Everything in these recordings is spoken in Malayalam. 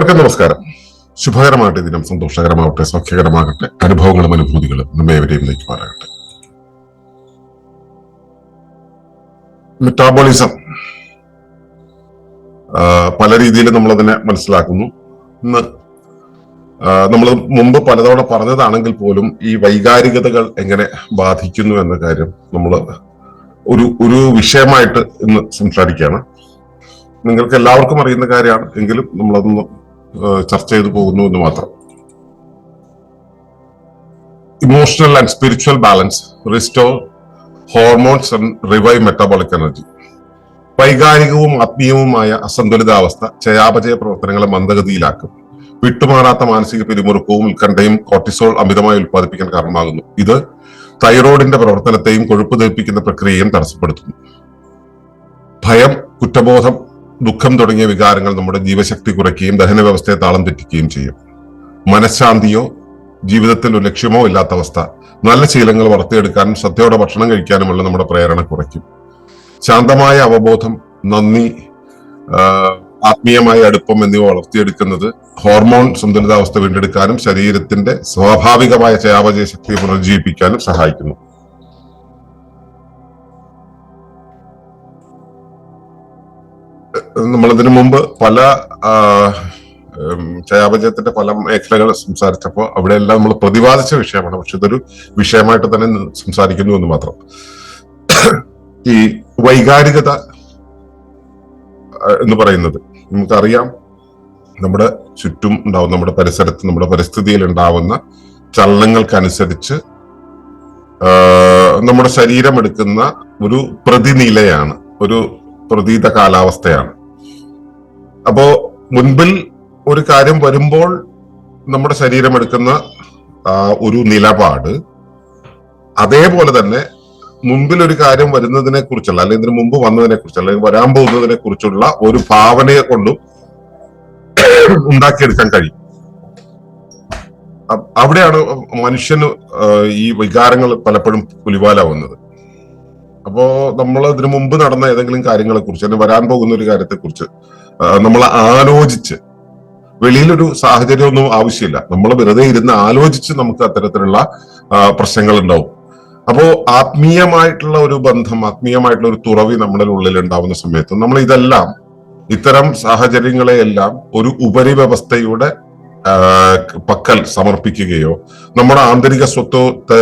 ഏവർക്കും നമസ്കാരം. ശുഭകരമാകട്ടെ ദിനം സന്തോഷകരമാവട്ടെ സൗഖ്യകരമാകട്ടെ അനുഭവങ്ങളും അനുഭൂതികളും നമ്മെ എവരെയും നയിക്കുമാറാകട്ടെ മെറ്റാബോളിസം പല രീതിയിൽ നമ്മളതിനെ മനസ്സിലാക്കുന്നു. ഇന്ന് നമ്മൾ മുമ്പ് പലതവണ പറഞ്ഞതാണെങ്കിൽ പോലും ഈ വൈകാരികതകൾ എങ്ങനെ ബാധിക്കുന്നു എന്ന കാര്യം നമ്മൾ ഒരു ഒരു വിഷയമായിട്ട് ഇന്ന് സംസാരിക്കുകയാണ്. നിങ്ങൾക്ക് എല്ലാവർക്കും അറിയുന്ന കാര്യമാണ്. എങ്കിലും നമ്മളതൊന്ന് ചർച്ച ചെയ്തു പോകുന്നു എന്ന് മാത്രം. Emotional and spiritual balance restore hormones and revive metabolic energy വൈകാരികവും ആത്മീയവുമായ അസന്തുലിതാവസ്ഥ ചയാപചയ പ്രവർത്തനങ്ങളെ മന്ദഗതിയിലാക്കും. വിട്ടുമാറാത്ത മാനസിക പിരിമുറുക്കവും ഉത്കണ്ഠയും കോർട്ടിസോൾ അമിതമായി ഉൽപ്പാദിപ്പിക്കാൻ കാരണമാകുന്നു. ഇത് തൈറോയിഡിന്റെ പ്രവർത്തനത്തെയും കൊഴുപ്പ് ദഹിപ്പിക്കുന്ന പ്രക്രിയയും തടസ്സപ്പെടുത്തുന്നു. ഭയം കുറ്റബോധം ദുഃഖം തുടങ്ങിയ വികാരങ്ങൾ നമ്മുടെ ജീവശക്തി കുറയ്ക്കുകയും ദഹന വ്യവസ്ഥയെ താളം തെറ്റിക്കുകയും ചെയ്യും. മനഃശാന്തിയോ ജീവിതത്തിൽ ഒരു ലക്ഷ്യമോ ഇല്ലാത്ത അവസ്ഥ. നല്ല ശീലങ്ങൾ വളർത്തിയെടുക്കാനും ശ്രദ്ധയോടെ ഭക്ഷണം കഴിക്കാനുമുള്ള നമ്മുടെ പ്രേരണ കുറയ്ക്കും. ശാന്തമായ അവബോധം നന്ദി ആത്മീയമായ അടുപ്പം എന്നിവ വളർത്തിയെടുക്കുന്നത് ഹോർമോൺ സന്തുലിതാവസ്ഥ വീണ്ടെടുക്കാനും ശരീരത്തിന്റെ സ്വാഭാവികമായ ചയാപചയ ശക്തി പുനർജീവിപ്പിക്കാനും സഹായിക്കുന്നു. നമ്മളിതിനു മുമ്പ് പല ചയാപചയത്തിന്റെ പല മേഖലകൾ സംസാരിച്ചപ്പോൾ അവിടെയെല്ലാം നമ്മൾ പ്രതിപാദിച്ച വിഷയമാണ്. പക്ഷെ ഇതൊരു വിഷയമായിട്ട് തന്നെ സംസാരിക്കുന്നു എന്ന് മാത്രം. ഈ വൈകാരികത എന്ന് പറയുന്നത് നമുക്കറിയാം നമ്മുടെ ചുറ്റും ഉണ്ടാവുന്ന നമ്മുടെ പരിസരത്ത് നമ്മുടെ പരിസ്ഥിതിയിൽ ഉണ്ടാവുന്ന ചലനങ്ങൾക്കനുസരിച്ച് നമ്മുടെ ശരീരം എടുക്കുന്ന ഒരു പ്രതിനിലയാണ് ഒരു പ്രതീത കാലാവസ്ഥയാണ്. അപ്പോ മുൻപിൽ ഒരു കാര്യം വരുമ്പോൾ നമ്മുടെ ശരീരം എടുക്കുന്ന ഒരു നിലപാട്. അതേപോലെ തന്നെ മുമ്പിൽ ഒരു കാര്യം വരുന്നതിനെ കുറിച്ചുള്ള അല്ലെങ്കിൽ ഇതിന് മുമ്പ് വന്നതിനെ കുറിച്ചുള്ള അല്ലെങ്കിൽ വരാൻ പോകുന്നതിനെ കുറിച്ചുള്ള ഒരു ഭാവനയെ കൊണ്ടും ഉണ്ടാക്കിയെടുക്കാൻ കഴിയും. അവിടെയാണ് മനുഷ്യന് ഈ വികാരങ്ങൾ പലപ്പോഴും പുലിവാലാവുന്നത്. അപ്പോ നമ്മൾ ഇതിനു മുമ്പ് നടന്ന ഏതെങ്കിലും കാര്യങ്ങളെ കുറിച്ച് അല്ലെങ്കിൽ വരാൻ പോകുന്ന ഒരു കാര്യത്തെ കുറിച്ച് നമ്മൾ ആലോചിച്ച്. വെളിയിലൊരു സാഹചര്യമൊന്നും ആവശ്യമില്ല. നമ്മൾ വെറുതെ ഇരുന്ന് ആലോചിച്ച് നമുക്ക് അത്തരത്തിലുള്ള പ്രശ്നങ്ങൾ ഉണ്ടാവും അപ്പോ ആത്മീയമായിട്ടുള്ള ഒരു ബന്ധം ആത്മീയമായിട്ടുള്ള ഒരു തുറവി നമ്മുടെ ഉള്ളിൽ ഉണ്ടാവുന്ന സമയത്ത് നമ്മൾ ഇതെല്ലാം ഇത്തരം സാഹചര്യങ്ങളെയെല്ലാം ഒരു ഉപരിവ്യവസ്ഥയുടെ പക്കൽ സമർപ്പിക്കുകയോ നമ്മുടെ ആന്തരിക സ്വത്വത്തെ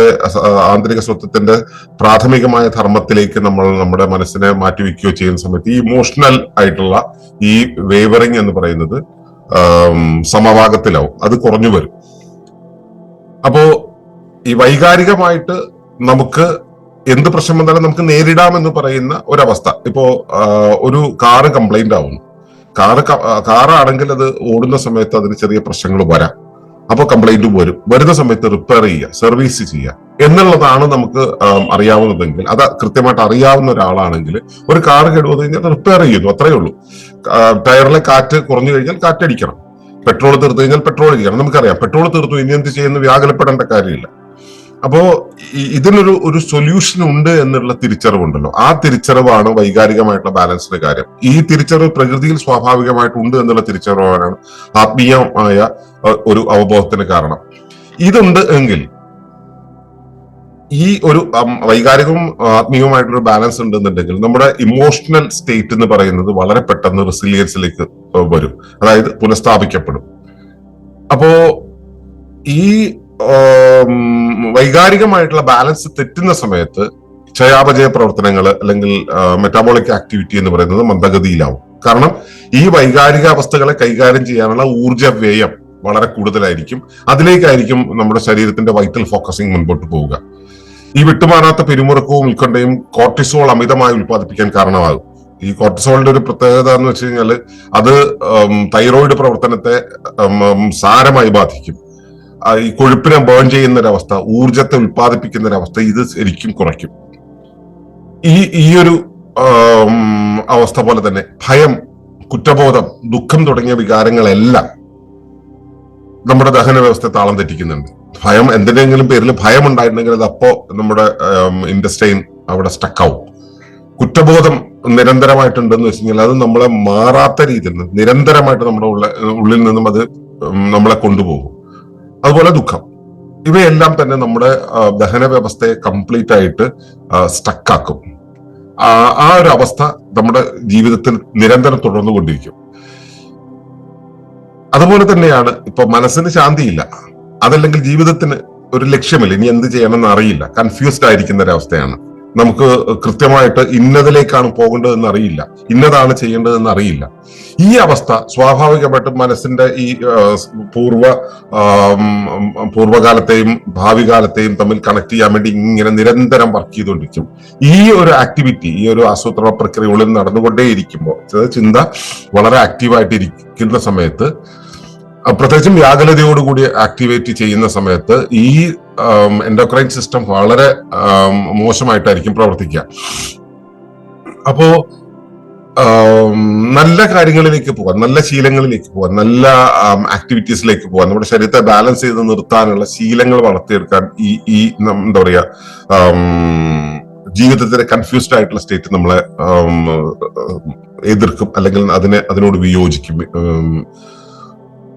ആന്തരിക സ്വത്വത്തിന്റെ പ്രാഥമികമായ ധർമ്മത്തിലേക്ക് നമ്മൾ നമ്മുടെ മനസ്സിനെ മാറ്റിവെക്കുകയോ ചെയ്യുന്ന സമയത്ത് ഈ ഇമോഷണൽ ആയിട്ടുള്ള ഈ വേവറിങ് എന്ന് പറയുന്നത് സമവാകത്തിലാവും അത് കുറഞ്ഞു വരും. അപ്പോ ഈ വൈകാരികമായിട്ട് നമുക്ക് എന്ത് പ്രശ്നം വന്നാലും നമുക്ക് നേരിടാമെന്ന് പറയുന്ന ഒരവസ്ഥ. ഇപ്പോ ഒരു കാറ് കംപ്ലൈന്റ് ആവുന്നു. കാറ് കാറാണെങ്കിൽ അത് ഓടുന്ന സമയത്ത് അതിന് ചെറിയ പ്രശ്നങ്ങൾ വരാം. അപ്പൊ കംപ്ലൈന്റ് വരും. വരുന്ന സമയത്ത് റിപ്പയർ ചെയ്യുക സർവീസ് ചെയ്യുക എന്നുള്ളതാണ് നമുക്ക് അറിയാവുന്നതെങ്കിൽ അത് കൃത്യമായിട്ട് അറിയാവുന്ന ഒരാളാണെങ്കിൽ ഒരു കാർ കേടുവന്നു കഴിഞ്ഞാൽ റിപ്പയർ ചെയ്യുന്നു അത്രയേ ഉള്ളൂ. ടയറിലെ കാറ്റ് കുറഞ്ഞു കഴിഞ്ഞാൽ കാറ്റടിക്കണം. പെട്രോൾ തീർത്തു കഴിഞ്ഞാൽ പെട്രോൾ അടിക്കണം. നമുക്കറിയാം പെട്രോൾ തീർത്തു ഇനി എന്ത് ചെയ്യുന്നു? വ്യാകുലപ്പെടേണ്ട കാര്യമില്ല. അപ്പോ ഇതിനൊരു ഒരു സൊല്യൂഷൻ ഉണ്ട് എന്നുള്ള തിരിച്ചറിവുണ്ടല്ലോ. ആ തിരിച്ചറിവാണ് വൈകാരികമായിട്ടുള്ള ബാലൻസിന്റെ കാര്യം. ഈ തിരിച്ചറിവ് പ്രകൃതിയിൽ സ്വാഭാവികമായിട്ടുണ്ട് എന്നുള്ള തിരിച്ചറിവാണ് ആത്മീയമായ ഒരു അവബോധത്തിന് കാരണം. ഇതുണ്ട് എങ്കിൽ ഈ ഒരു വൈകാരികവും ആത്മീയവുമായിട്ടുള്ള ബാലൻസ് ഉണ്ടെന്നുണ്ടെങ്കിൽ നമ്മുടെ ഇമോഷണൽ സ്റ്റേറ്റ് എന്ന് പറയുന്നത് വളരെ പെട്ടെന്ന് റെസിലിയൻസിലേക്ക് വരും. അതായത് പുനഃസ്ഥാപിക്കപ്പെടും. അപ്പോ ഈ വൈകാരികമായിട്ടുള്ള ബാലൻസ് തെറ്റുന്ന സമയത്ത് ചയാപചയ പ്രവർത്തനങ്ങൾ അല്ലെങ്കിൽ മെറ്റാബോളിക് ആക്ടിവിറ്റി എന്ന് പറയുന്നത് മന്ദഗതിയിലാവും. കാരണം ഈ വൈകാരിക അവസ്ഥകളെ കൈകാര്യം ചെയ്യാനുള്ള ഊർജ വ്യയം വളരെ കൂടുതലായിരിക്കും. അതിലേക്കായിരിക്കും നമ്മുടെ ശരീരത്തിന്റെ വൈറ്റൽ ഫോക്കസിങ് മുൻപോട്ട് പോവുക. ഈ വിട്ടുമാറാത്ത പിരിമുറുക്കവും ഉത്കണ്ഠയും കോർട്ടിസോൾ അമിതമായി ഉൽപ്പാദിപ്പിക്കാൻ കാരണമാകും. ഈ കോർട്ടിസോളിന്റെ ഒരു പ്രത്യേകത എന്ന് വെച്ച് കഴിഞ്ഞാൽ അത് തൈറോയിഡ് പ്രവർത്തനത്തെ സാരമായി ബാധിക്കും. ഈ കൊഴുപ്പിനെ ബേൺ ചെയ്യുന്ന ഒരവസ്ഥ ഊർജത്തെ ഉൽപ്പാദിപ്പിക്കുന്ന ഒരവസ്ഥ ഇത് ശരിക്കും കുറയ്ക്കും. ഈ ഈ ഒരു അവസ്ഥ പോലെ തന്നെ ഭയം കുറ്റബോധം ദുഃഖം തുടങ്ങിയ വികാരങ്ങളെല്ലാം നമ്മുടെ ദഹന വ്യവസ്ഥ താളം തെറ്റിക്കുന്നുണ്ട്. ഭയം എന്തിനെങ്കിലും പേരിൽ ഭയം ഉണ്ടായിട്ടുണ്ടെങ്കിൽ അത് അപ്പോ നമ്മുടെ ഇൻഡസ്ട്രൈൻ അവിടെ സ്റ്റക്കാവും കുറ്റബോധം നിരന്തരമായിട്ടുണ്ടെന്ന് വെച്ച് കഴിഞ്ഞാൽ അത് നമ്മളെ മാറാത്ത രീതിയിൽ നിരന്തരമായിട്ട് നമ്മുടെ ഉള്ള ഉള്ളിൽ നിന്നും അത് നമ്മളെ കൊണ്ടുപോകും. അതുപോലെ ദുഃഖം. ഇവയെല്ലാം തന്നെ നമ്മുടെ ദഹന വ്യവസ്ഥയെ കംപ്ലീറ്റ് ആയിട്ട് സ്റ്റക്കാക്കും ആ ഒരു അവസ്ഥ നമ്മുടെ ജീവിതത്തിൽ നിരന്തരം തുടർന്നുകൊണ്ടിരിക്കും. അതുപോലെ തന്നെയാണ് ഇപ്പൊ മനസ്സിന് ശാന്തിയില്ല. അതല്ലെങ്കിൽ ജീവിതത്തിന് ഒരു ലക്ഷ്യമില്ല. ഇനി എന്ത് ചെയ്യണമെന്ന് അറിയില്ല. കൺഫ്യൂസ്ഡ് ആയിരിക്കുന്ന ഒരവസ്ഥയാണ്. നമുക്ക് കൃത്യമായിട്ട് ഇന്നതിലേക്കാണ് പോകേണ്ടതെന്ന് അറിയില്ല. ഇന്നതാണ് ചെയ്യേണ്ടതെന്ന് അറിയില്ല. ഈ അവസ്ഥ സ്വാഭാവികമായിട്ടും മനസ്സിന്റെ ഈ പൂർവ പൂർവകാലത്തെയും ഭാവി കാലത്തെയും തമ്മിൽ കണക്ട് ചെയ്യാൻ വേണ്ടി ഇങ്ങനെ നിരന്തരം വർക്ക് ചെയ്തുകൊണ്ടിരിക്കും. ഈ ഒരു ആക്ടിവിറ്റി ഈ ഒരു ആസൂത്രണ പ്രക്രിയകളിൽ നടന്നുകൊണ്ടേയിരിക്കുമ്പോൾ ചിന്ത വളരെ ആക്റ്റീവായിട്ട് ഇരിക്കുന്ന സമയത്ത് പ്രത്യേകിച്ചും വ്യാകുലതയോടുകൂടി ആക്ടിവേറ്റ് ചെയ്യുന്ന സമയത്ത് ഈ എൻഡോക്രൈൻ സിസ്റ്റം വളരെ മോശമായിട്ടായിരിക്കും പ്രവർത്തിക്കുക. അപ്പോ നല്ല കാര്യങ്ങളിലേക്ക് പോകാൻ നല്ല ശീലങ്ങളിലേക്ക് പോകാൻ നല്ല ആക്ടിവിറ്റീസിലേക്ക് പോകാൻ നമ്മുടെ ശരീരത്തെ ബാലൻസ് ചെയ്ത് നിർത്താനുള്ള ശീലങ്ങൾ വളർത്തിയെടുക്കാൻ ഈ ഈ എന്താ പറയാ ജീവിതത്തിന്റെ കൺഫ്യൂസ്ഡ് ആയിട്ടുള്ള സ്റ്റേറ്റ് നമ്മളെ എതിർക്കും അല്ലെങ്കിൽ അതിനെ അതിനോട് വിയോജിക്കും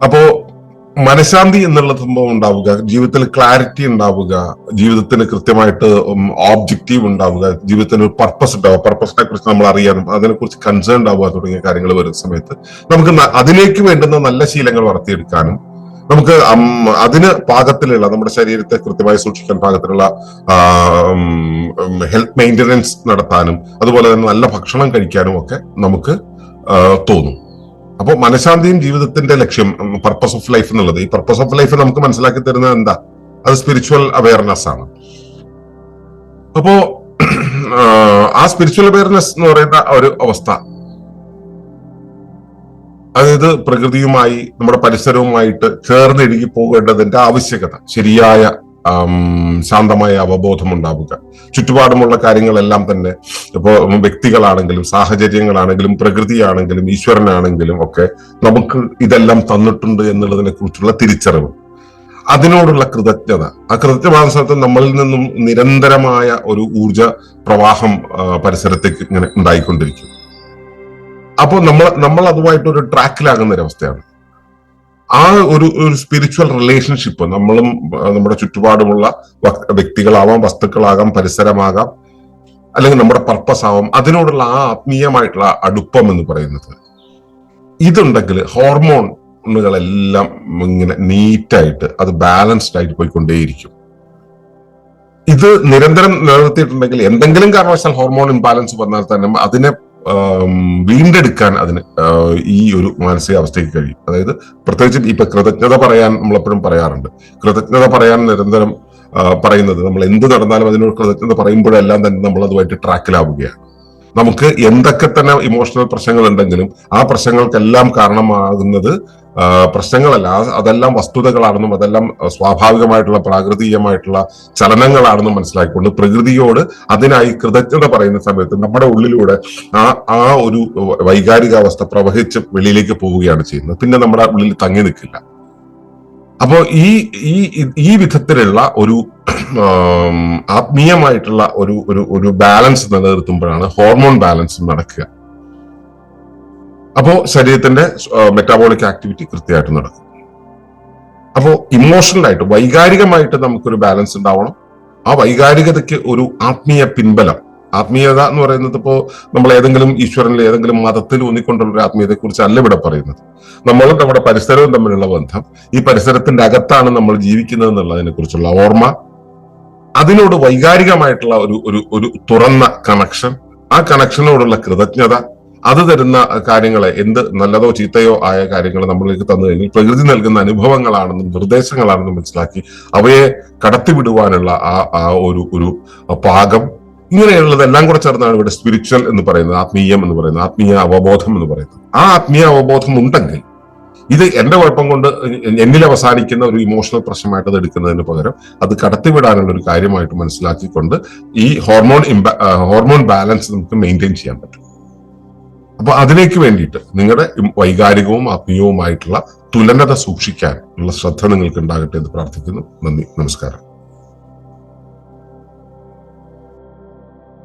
അപ്പോ മനഃശാന്തി എന്നുള്ള സംഭവം ഉണ്ടാവുക ജീവിതത്തിൽ ക്ലാരിറ്റി ഉണ്ടാവുക ജീവിതത്തിന് കൃത്യമായിട്ട് ഓബ്ജക്റ്റീവ് ഉണ്ടാവുക ജീവിതത്തിന് ഒരു പർപ്പസ് ഉണ്ടാവുക. പർപ്പസിനെ കുറിച്ച് നമ്മൾ അറിയാനും അതിനെക്കുറിച്ച് കൺസേൺ ആവുക തുടങ്ങിയ കാര്യങ്ങൾ വരുന്ന സമയത്ത് നമുക്ക് അതിലേക്ക് വേണ്ടുന്ന നല്ല ശീലങ്ങൾ വളർത്തിയെടുക്കാനും നമുക്ക് അതിന് പാകത്തിലുള്ള നമ്മുടെ ശരീരത്തെ കൃത്യമായി സൂക്ഷിക്കാൻ പാകത്തിലുള്ള ഹെൽത്ത് മെയിന്റനൻസ് നടത്താനും അതുപോലെ തന്നെ നല്ല ഭക്ഷണം കഴിക്കാനും ഒക്കെ നമുക്ക് തോന്നും. അപ്പോൾ മനഃശാന്തിയും ജീവിതത്തിന്റെ ലക്ഷ്യം പർപ്പസ് ഓഫ് ലൈഫ് എന്നുള്ളത്. ഈ പർപ്പസ് ഓഫ് ലൈഫ് നമുക്ക് മനസ്സിലാക്കി തരുന്നത് എന്താ? അത് സ്പിരിച്വൽ അവയർനെസ് ആണ്. അപ്പോ ആ, സ്പിരിച്വൽ അവയർനെസ് എന്ന് പറയുന്ന ഒരു അവസ്ഥ. അതായത് പ്രകൃതിയുമായി നമ്മുടെ പരിസരവുമായിട്ട് ചേർന്നിഴുകി പോകേണ്ടതിന്റെ ആവശ്യകത ശരിയായ ശാന്തമായ അവബോധം ഉണ്ടാവുക ചുറ്റുപാടുമുള്ള കാര്യങ്ങളെല്ലാം തന്നെ ഇപ്പോൾ വ്യക്തികളാണെങ്കിലും സാഹചര്യങ്ങളാണെങ്കിലും പ്രകൃതിയാണെങ്കിലും ഈശ്വരനാണെങ്കിലും ഒക്കെ നമുക്ക് ഇതെല്ലാം തന്നിട്ടുണ്ട് എന്നുള്ളതിനെ കുറിച്ചുള്ള തിരിച്ചറിവ്. അതിനോടുള്ള കൃതജ്ഞത. ആ കൃതജ്ഞമാസത്തിൽ നമ്മളിൽ നിന്നും നിരന്തരമായ ഒരു ഊർജ പ്രവാഹം പരിസരത്തേക്ക് ഇങ്ങനെ ഉണ്ടായിക്കൊണ്ടിരിക്കും. അപ്പോൾ നമ്മൾ നമ്മൾ അതുമായിട്ട് ഒരു ട്രാക്കിലാകുന്ന ഒരവസ്ഥയാണ്. ആ ഒരു ഒരു സ്പിരിച്വൽ റിലേഷൻഷിപ്പ് നമ്മളും നമ്മുടെ ചുറ്റുപാടുമുള്ള വ്യക്തികളാവാം വസ്തുക്കളാകാം പരിസരമാകാം അല്ലെങ്കിൽ നമ്മുടെ പർപ്പസ് ആവാം അതിനോടുള്ള ആ ആത്മീയമായിട്ടുള്ള അടുപ്പം എന്ന് പറയുന്നത്. ഇതുണ്ടെങ്കിൽ ഹോർമോണുകളെല്ലാം ഇങ്ങനെ നീറ്റായിട്ട് അത് ബാലൻസ്ഡ് ആയിട്ട് പോയിക്കൊണ്ടേയിരിക്കും. ഇത് നിരന്തരം നിലനിർത്തിയിട്ടുണ്ടെങ്കിൽ എന്തെങ്കിലും കാരണവശാൽ ഹോർമോൺ ഇംബാലൻസ് വന്നാൽ തന്നെ അതിനെ വീണ്ടെടുക്കാൻ അതിന് ഈ ഒരു മാനസികാവസ്ഥയ്ക്ക് കഴിയും. അതായത് പ്രത്യേകിച്ച് ഇപ്പൊ കൃതജ്ഞത പറയാൻ നമ്മളെപ്പോഴും പറയാറുണ്ട്. കൃതജ്ഞത പറയാൻ നിരന്തരം പറയുന്നത് നമ്മൾ എന്ത് നടന്നാലും അതിനോട് കൃതജ്ഞത പറയുമ്പോഴെല്ലാം തന്നെ നമ്മൾ അതുമായിട്ട് ട്രാക്കിലാവുകയാണ് നമുക്ക് എന്തൊക്കെ തന്നെ ഇമോഷണൽ പ്രശ്നങ്ങൾ ഉണ്ടെങ്കിലും ആ പ്രശ്നങ്ങൾക്കെല്ലാം കാരണമാകുന്നത് പ്രശ്നങ്ങളല്ല. അതെല്ലാം വസ്തുതകളാണെന്നും അതെല്ലാം സ്വാഭാവികമായിട്ടുള്ള പ്രാകൃതികമായിട്ടുള്ള ചലനങ്ങളാണെന്നും മനസ്സിലാക്കിക്കൊണ്ട് പ്രകൃതിയോട് അതിനായി കൃതജ്ഞത പറയുന്ന സമയത്ത് നമ്മുടെ ഉള്ളിലൂടെ ആ ആ ഒരു വൈകാരികാവസ്ഥ പ്രവഹിച്ച് വെളിയിലേക്ക് പോവുകയാണ് ചെയ്യുന്നത്. പിന്നെ നമ്മുടെ ഉള്ളിൽ തങ്ങി നിൽക്കില്ല. അപ്പോ ഈ ഈ വിധത്തിലുള്ള ഒരു ആത്മീയമായിട്ടുള്ള ഒരു ഒരു ഒരു ബാലൻസ് നിലനിർത്തുമ്പോഴാണ് ഹോർമോൺ ബാലൻസ് നടക്കുക. അപ്പോ ശരീരത്തിന്റെ മെറ്റാബോളിക് ആക്ടിവിറ്റി കൃത്യമായിട്ട് നടക്കും. അപ്പോ ഇമോഷണൽ ആയിട്ട് വൈകാരികമായിട്ട് നമുക്കൊരു ബാലൻസ് ഉണ്ടാവണം. ആ വൈകാരികതയ്ക്ക് ഒരു ആത്മീയ പിൻബലം ആത്മീയത എന്ന് പറയുന്നത് ഇപ്പോ നമ്മൾ ഏതെങ്കിലും ഈശ്വരനിൽ ഏതെങ്കിലും മതത്തിൽ ഊന്നിക്കൊണ്ടുള്ള ഒരു ആത്മീയതയെ കുറിച്ചല്ല ഇവിടെ പറയുന്നത്. നമ്മളും നമ്മുടെ പരിസരവും തമ്മിലുള്ള ബന്ധം ഈ പരിസരത്തിന്റെ അകത്താണ് നമ്മൾ ജീവിക്കുന്നത് എന്നുള്ളതിനെ കുറിച്ചുള്ള ഓർമ്മ അതിനോട് വൈകാരികമായിട്ടുള്ള ഒരു ഒരു ഒരു തുറന്ന കണക്ഷൻ ആ കണക്ഷനോടുള്ള കൃതജ്ഞത അത് തരുന്ന കാര്യങ്ങളെ എന്ത് നല്ലതോ ചീത്തയോ ആയ കാര്യങ്ങൾ നമ്മളിലേക്ക് തന്നു കഴിഞ്ഞാൽ പ്രകൃതി നൽകുന്ന അനുഭവങ്ങളാണെന്നും നിർദ്ദേശങ്ങളാണെന്നും മനസ്സിലാക്കി അവയെ കടത്തിവിടുവാനുള്ള ആ ആ ഒരു ഒരു പാകം ഇങ്ങനെയുള്ളതെല്ലാം കൂടെ ചേർന്നാണ് ഇവിടെ സ്പിരിച്വൽ എന്ന് പറയുന്നത് ആത്മീയം എന്ന് പറയുന്നത് ആത്മീയ അവബോധം എന്ന് പറയുന്നത്. ആ ആത്മീയ അവബോധം ഉണ്ടെങ്കിൽ ഇത് എന്റെ കുഴപ്പം കൊണ്ട് എന്നിൽ അവസാനിക്കുന്ന ഒരു ഇമോഷണൽ പ്രശ്നമായിട്ട് അത് എടുക്കുന്നതിന് പകരം അത് കടത്തിവിടാനുള്ള ഒരു കാര്യമായിട്ട് മനസ്സിലാക്കിക്കൊണ്ട് ഈ ഹോർമോൺ ഹോർമോൺ ബാലൻസ് നമുക്ക് മെയിന്റെയിൻ ചെയ്യാൻ പറ്റും. അപ്പൊ അതിലേക്ക് വേണ്ടിയിട്ട് നിങ്ങളുടെ വൈകാരികവും ആത്മീയവുമായിട്ടുള്ള തുലനത സൂക്ഷിക്കാൻ ഉള്ള ശ്രദ്ധ നിങ്ങൾക്ക് ഉണ്ടാകട്ടെ എന്ന് പ്രാർത്ഥിക്കുന്നു. നന്ദി. നമസ്കാരം.